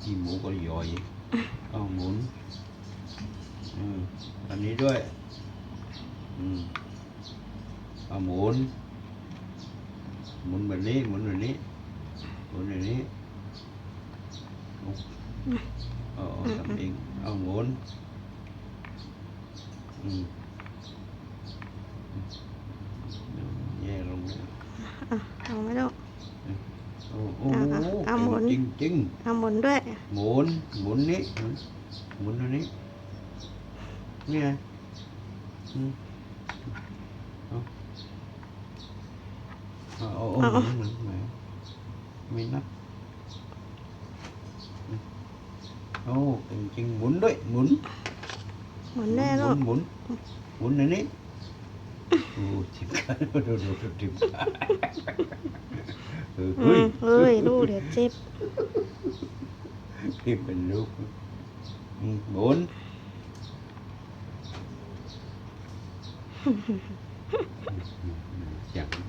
ขี้หมูก็ย่อยเอาหมุนอันนี้ด้วยอืมเอาหมุน หมุนแบบนี้ หมุนแบบนี้ หมุนแบบนี้เอาเอทำเองเอาหมุนอืมแย่ลงแล้วอะเอาไม่ต้อง โอ้โหอะอะเอาหมุนจริงจริงเอาหมุนด้วยๆหมุนหมุนนี้หมุนหมุนอันนี้นี่ไงอืมเอาเอาเอาเอาหมุนหมุนหมุนไม่นับโอ้จริงจริงๆหมุนด้วยหมุนหมุนได้ลูกหมุนหมุนหมุนอันนี้ โอ้จิบกันดูดูดูจิบกันเอออืเฮ้ยมเฮ้ยลูกเดี๋ยวเจ็บ ที่เป็นลูกอืมหมุนจัง